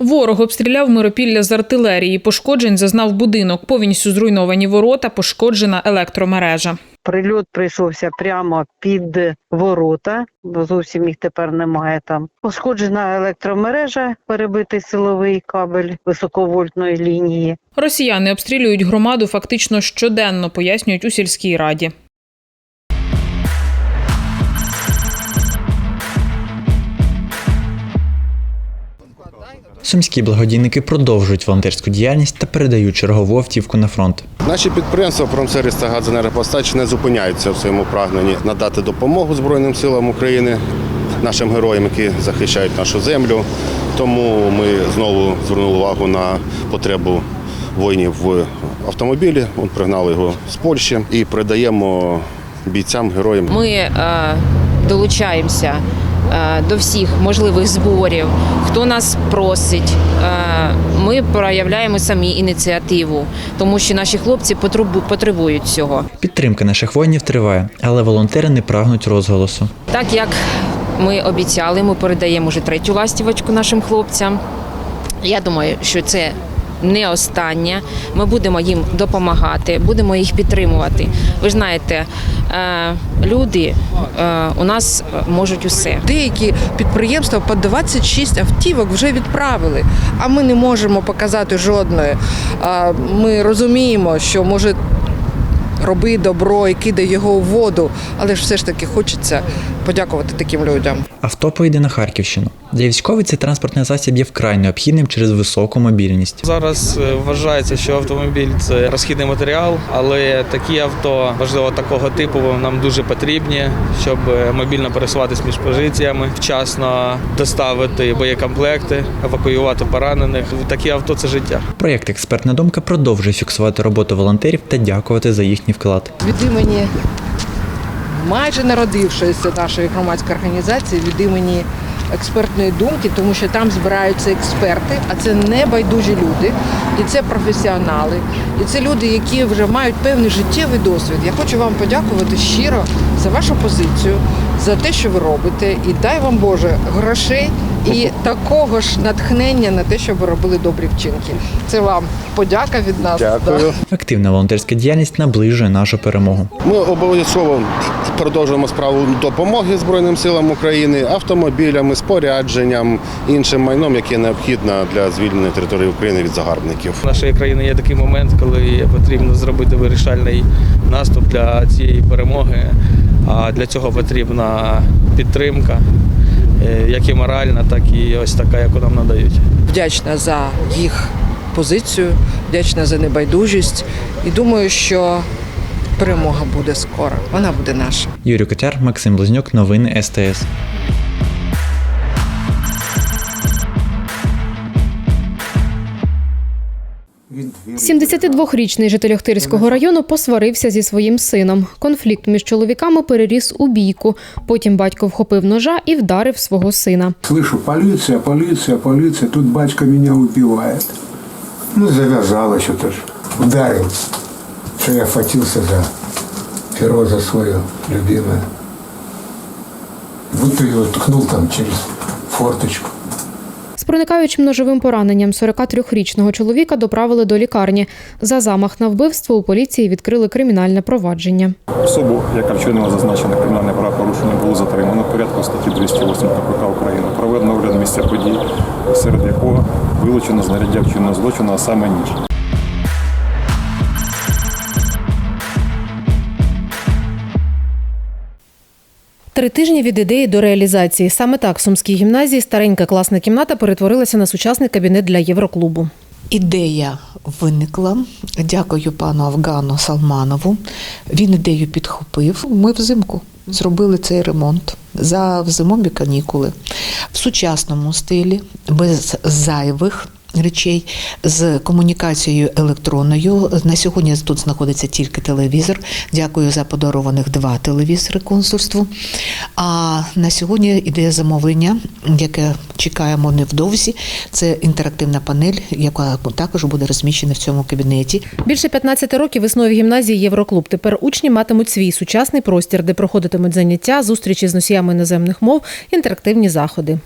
Ворог обстріляв Миропілля з артилерії. Пошкоджень зазнав будинок. Повністю зруйновані ворота, пошкоджена електромережа. Прильот прийшовся прямо під ворота, бо зовсім їх тепер немає там. Пошкоджена електромережа, перебитий силовий кабель високовольтної лінії. Росіяни обстрілюють громаду фактично щоденно, пояснюють у сільській раді. Сумські благодійники продовжують волонтерську діяльність та передають чергову автівку на фронт. Наші підприємства «Промсервіс» та «Газенергопостач» не зупиняються в своєму прагненні надати допомогу Збройним силам України, нашим героям, які захищають нашу землю. Тому ми знову звернули увагу на потребу воїнів в автомобілі. От пригнали його з Польщі і передаємо бійцям, героям. Ми е, долучаємося е, до всіх можливих зборів. Хто нас просить, е, ми проявляємо самі ініціативу, тому що наші хлопці потребу- потребують цього. Підтримка наших воїнів триває, але волонтери не прагнуть розголосу. Так як ми обіцяли, ми передаємо вже третю ластівочку нашим хлопцям. Я думаю, що це не останнє. Ми будемо їм допомагати, будемо їх підтримувати. Ви знаєте, е, люди е, у нас можуть усе. Деякі підприємства по 26 автівок вже відправили, а ми не можемо показати жодної. Ми розуміємо, що може роби добро і кидай його у воду, але ж все ж таки хочеться подякувати таким людям. Авто поїде на Харківщину. Для військових цей транспортний засіб є вкрай необхідним через високу мобільність. Зараз е, вважається, що автомобіль це розхідний матеріал, але такі авто, важливо такого типу, нам дуже потрібні, щоб е, мобільно пересуватись між позиціями, вчасно доставити боєкомплекти, евакуювати поранених. Такі авто це життя. Проєкт Експертна думка продовжує фіксувати роботу волонтерів та дякувати за їхній вклад. Від імені майже народившоїся нашої громадської організації, від імені експертної думки, тому що там збираються експерти, а це не байдужі люди, і це професіонали, і це люди, які вже мають певний життєвий досвід. Я хочу вам подякувати щиро за вашу позицію, за те, що ви робите, і дай вам Боже грошей і такого ж натхнення на те, щоб ви робили добрі вчинки. Це вам подяка від нас. Дякую. Активна волонтерська діяльність наближує нашу перемогу. Ми обов'язково продовжуємо справу допомоги Збройним силам України автомобілями, спорядженням, іншим майном, яке необхідно для звільнення території України від загарбників. У нашої країни є такий момент, коли потрібно зробити вирішальний наступ для цієї перемоги. А для цього потрібна підтримка, як і моральна, так і ось така, яку нам надають. вдячна за їх позицію, вдячна за небайдужість і думаю, що перемога буде скоро. Вона буде наша. Юрій Котяр, Максим Близнюк, новини СТС. – 72-річний житель Охтирського району посварився зі своїм сином. Конфлікт між чоловіками переріс у бійку. Потім батько вхопив ножа і вдарив свого сина. Слышу, полиция, полиция, полиция, тут батька меня убивает. Ну, завязалось что-то ж. Ударил, что я хватился за перо за свое любимое. Будто его ткнул там через форточку. З проникаючим ножовим пораненням 43-річного чоловіка доправили до лікарні. За замах на вбивство у поліції відкрили кримінальне провадження. Особу, яка вчинила зазначене кримінальне правопорушення, було затримано в порядку статті 208 КПК України. Проведено огляд місця подій, серед якого вилучено знаряддя вчинного злочину, а саме ніж. Три тижні від ідеї до реалізації. Саме так в Сумській гімназії старенька класна кімната перетворилася на сучасний кабінет для Євроклубу. Ідея виникла. Дякую пану Афгану Салманову. Він ідею підхопив. Ми взимку зробили цей ремонт за зимові канікули в сучасному стилі, без зайвих Речей з комунікацією електронною на сьогодні тут знаходиться тільки телевізор. Дякую за подарованих два телевізори консульству. А на сьогодні іде замовлення, яке чекаємо невдовзі. Це інтерактивна панель, яка також буде розміщена в цьому кабінеті. Більше 15 років існує в гімназії Євроклуб. Тепер учні матимуть свій сучасний простір, де проходитимуть заняття, зустрічі з носіями іноземних мов, інтерактивні заходи.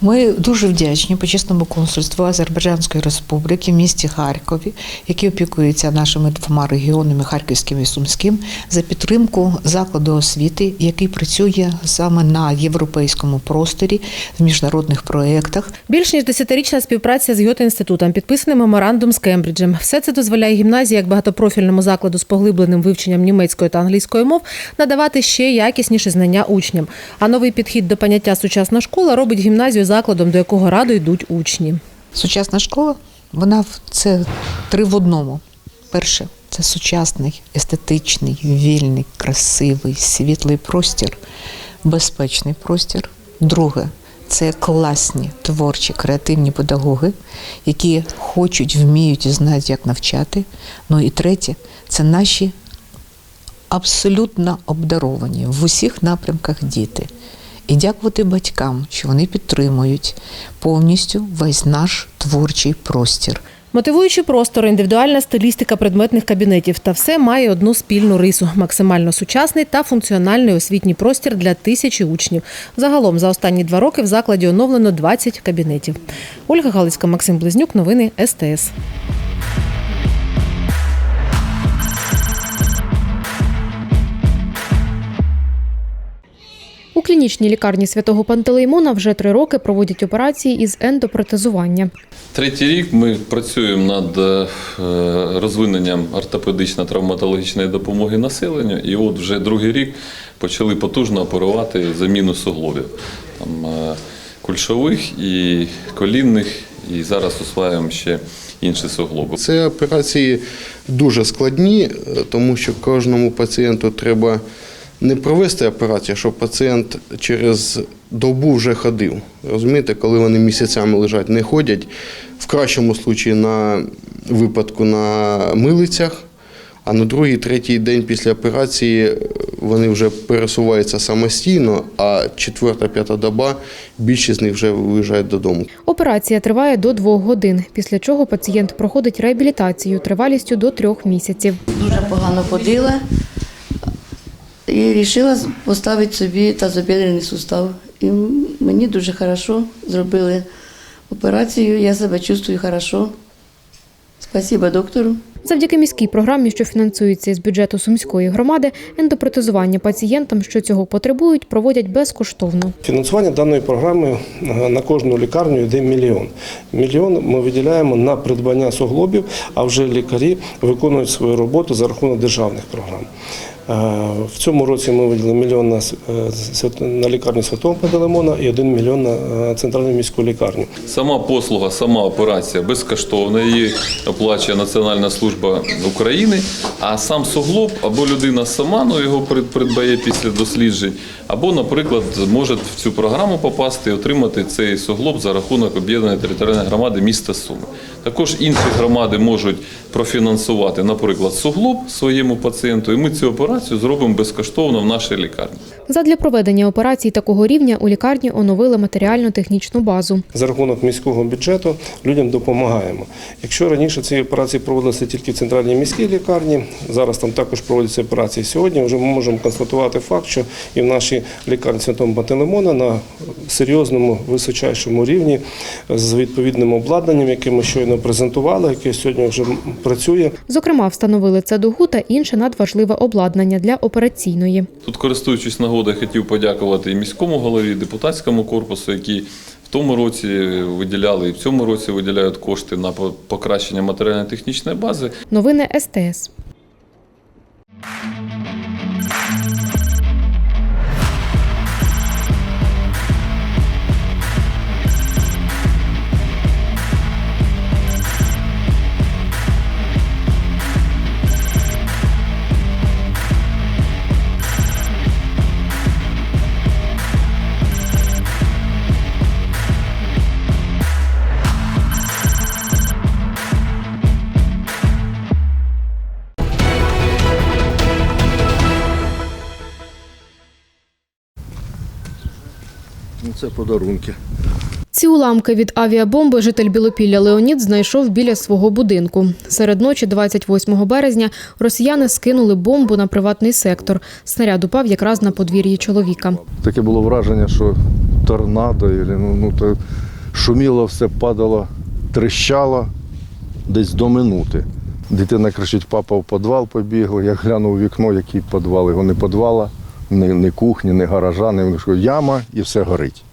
Ми дуже вдячні почесному консульству Азербайджанської республіки в місті Харкові, які опікуються нашими двома регіонами Харківським і Сумським, за підтримку закладу освіти, який працює саме на європейському просторі в міжнародних проєктах. Більш ніж десятирічна співпраця з Гьоте інститутом, підписаний меморандум з Кембриджем. Все це дозволяє гімназії як багатопрофільному закладу з поглибленим вивченням німецької та англійської мов надавати ще якісніші знання учням. А новий підхід до поняття сучасна школа робить гімназію закладом, до якого радо йдуть учні. Сучасна школа, вона в- це три в одному. Перше, це сучасний, естетичний, вільний, красивий, світлий простір, безпечний простір. Друге, це класні творчі, креативні педагоги, які хочуть, вміють і знають, як навчати. Ну і третє, це наші абсолютно обдаровані в усіх напрямках діти. І дякувати батькам, що вони підтримують повністю весь наш творчий простір. Мотивуючі простори, індивідуальна стилістика предметних кабінетів та все має одну спільну рису максимально сучасний та функціональний освітній простір для тисячі учнів. Загалом за останні два роки в закладі оновлено 20 кабінетів. Ольга Галицька, Максим Близнюк, новини СТС. У клінічній лікарні святого Пантелеймона вже три роки проводять операції із ендопротезування. Третій рік ми працюємо над е, розвиненням ортопедично-травматологічної допомоги населенню, і от вже другий рік почали потужно оперувати заміну суглобів там, е, кульшових і колінних, і зараз осваюємо ще інші суглоби. Це операції дуже складні, е, тому що кожному пацієнту треба не провести операцію, щоб пацієнт через добу вже ходив. Розумієте, коли вони місяцями лежать, не ходять, в кращому випадку на випадку на милицях, а на другий, третій день після операції вони вже пересуваються самостійно, а четверта, п'ята доба більшість з них вже виїжджають додому. Операція триває до двох годин, після чого пацієнт проходить реабілітацію тривалістю до трьох місяців. Дуже погано ходила і вирішила поставити собі тазобідрений сустав. І мені дуже хорошо зробили операцію, я себе чувствую хорошо. Спасибо доктору. Завдяки міській програмі, що фінансується із бюджету сумської громади, ендопротезування пацієнтам, що цього потребують, проводять безкоштовно. Фінансування даної програми е, на кожну лікарню йде мільйон. Мільйон ми виділяємо на придбання суглобів, а вже лікарі виконують свою роботу за рахунок державних програм. Е, В цьому році ми виділили мільйон на, е, на лікарню Святого Пантелеймона і один мільйон на е, центральну міську лікарню. Сама послуга, сама операція безкоштовна, її оплачує Національна служба України, а сам суглоб або людина сама ну, його прид- придбає після досліджень, або, наприклад, може в цю програму попасти і отримати цей суглоб за рахунок об'єднаної територіальної громади міста Суми. Також інші громади можуть профінансувати, наприклад, суглоб своєму пацієнту, і ми цю операцію зробимо безкоштовно в нашій лікарні. Задля проведення операцій такого рівня у лікарні оновили матеріально-технічну базу. За рахунок міського бюджету людям допомагаємо. Якщо раніше ці операції проводилися тільки в центральній міській лікарні, зараз там також проводяться операції. Сьогодні вже ми можемо констатувати факт, що і в нашій лікарні Святого Пантелеймона на серйозному височайшому рівні з відповідним обладнанням, яке ми щойно презентували, яке сьогодні вже працює. Зокрема, встановили цедугу та інше надважливе обладнання для операційної. Тут, користуючись нагодою, хотів подякувати і міському голові, і депутатському корпусу, які в тому році виділяли і в цьому році виділяють кошти на по- покращення матеріально-технічної бази. Новини СТС. Подарунки. Ці уламки від авіабомби житель Білопілля Леонід знайшов біля свого будинку. Серед ночі, 28 березня, росіяни скинули бомбу на приватний сектор. Снаряд упав якраз на подвір'ї чоловіка. Таке було враження, що торнадо, ну, ну, то шуміло, все падало, тріщало десь до минути. Дитина кричить, папа в підвал побігла. Я глянув у вікно, який підвал. Його не підвала, ні, ні кухні, ні гаража, ні яма і все горить.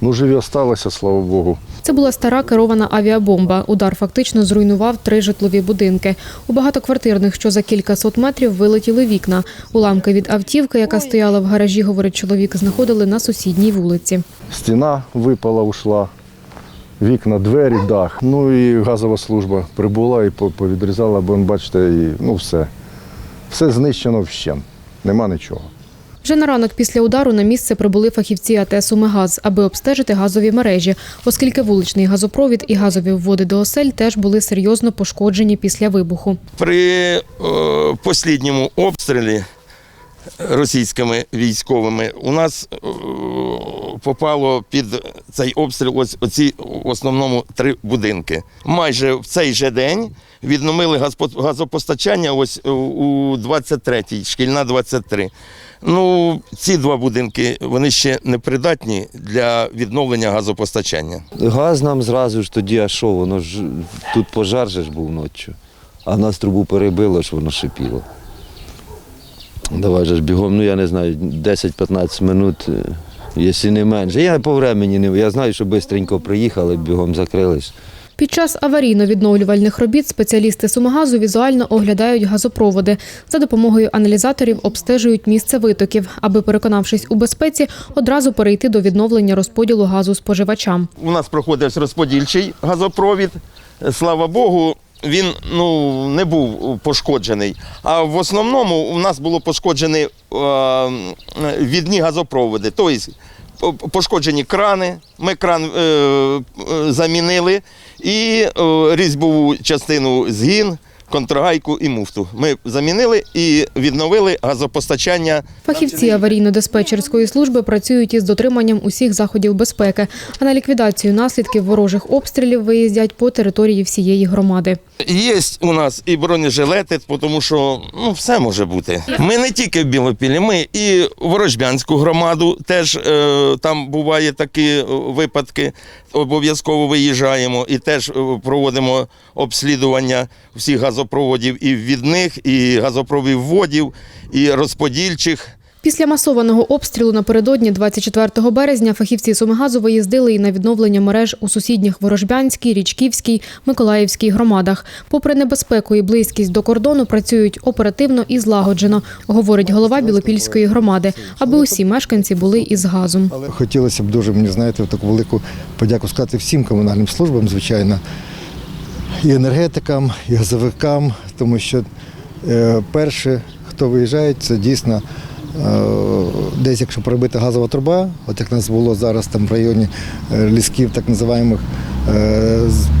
Ну, живі осталося, слава Богу. Це була стара керована авіабомба. Удар фактично зруйнував три житлові будинки. У багатоквартирних, що за кілька сот метрів, вилетіли вікна. Уламки від автівки, яка стояла в гаражі, говорить чоловік, знаходили на сусідній вулиці. Стіна випала, ушла, вікна, двері, дах. Ну і газова служба прибула і повідрізала, бо бачите, і, ну все. Все знищено вщент. Нема нічого. Вже на ранок після удару на місце прибули фахівці АТ «Сумигаз», аби обстежити газові мережі, оскільки вуличний газопровід і газові вводи до осель теж були серйозно пошкоджені після вибуху. При е, послідньому обстрілі російськими військовими у нас е, попало під цей обстріл ось оці в основному три будинки. Майже в цей же день відновили газопостачання ось у- у 23-й, шкільна 23. Ну, ці два будинки вони ще не придатні для відновлення газопостачання. Газ нам зразу ж тоді, а що, воно ж тут пожар же ж був ночі. А нас трубу перебило, що воно шипіло. Давай же ж бігом, ну я не знаю, 10-15 минут, е, якщо не менше. Я по времені не я знаю, що швидко приїхали, бігом закрились. Під час аварійно-відновлювальних робіт спеціалісти «Сумигазу» візуально оглядають газопроводи. За допомогою аналізаторів обстежують місце витоків, аби, переконавшись у безпеці, одразу перейти до відновлення розподілу газу споживачам. У нас проходив розподільчий газопровід. Слава Богу, він ну, не був пошкоджений. А в основному у нас було пошкоджені е, відні газопроводи. Тобто пошкоджені крани. Ми кран е, е, замінили і е, різьбову частину згін. Контргайку і муфту. Ми замінили і відновили газопостачання Фахівці аварійно-диспетчерської служби працюють із дотриманням усіх заходів безпеки, а на ліквідацію наслідків ворожих обстрілів виїздять по території всієї громади. Є у нас і бронежилети, тому що ну, все може бути. Ми не тільки в Білопілі, ми і Ворожбянську громаду теж е, там бувають такі е, випадки. Обов'язково виїжджаємо і теж е, проводимо обслідування всіх газопроводів і відних, і газопровів вводів, і розподільчих. Після масованого обстрілу напередодні 24 березня фахівці Сумигазу виїздили і на відновлення мереж у сусідніх Ворожбянській, Річківській, Миколаївській громадах. Попри небезпеку і близькість до кордону, працюють оперативно і злагоджено, говорить голова Білопільської громади, аби усі мешканці були із газом. Хотілося б дуже мені знаєте таку велику подяку сказати всім комунальним службам, звичайно, і енергетикам, і газовикам, тому що е, перше, хто виїжджає, це дійсно. е, Десь, якщо пробита газова труба, от як нас було зараз там в районі е, лісків, так називаємих, з-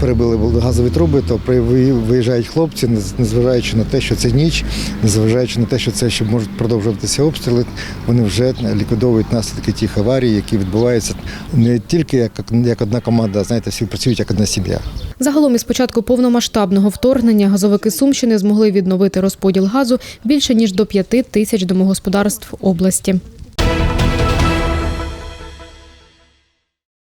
перебили були газові труби, то виїжджають хлопці, нез- незважаючи на те, що це ніч, незважаючи на те, що це ще можуть продовжуватися обстріли, вони вже ліквідовують наслідки тих аварій, які відбуваються не тільки як, як одна команда, а знаєте, всі працюють як одна сім'я. Загалом із початку повномасштабного вторгнення газовики Сумщини змогли відновити розподіл газу більше ніж до п'яти тисяч домогосподарств області.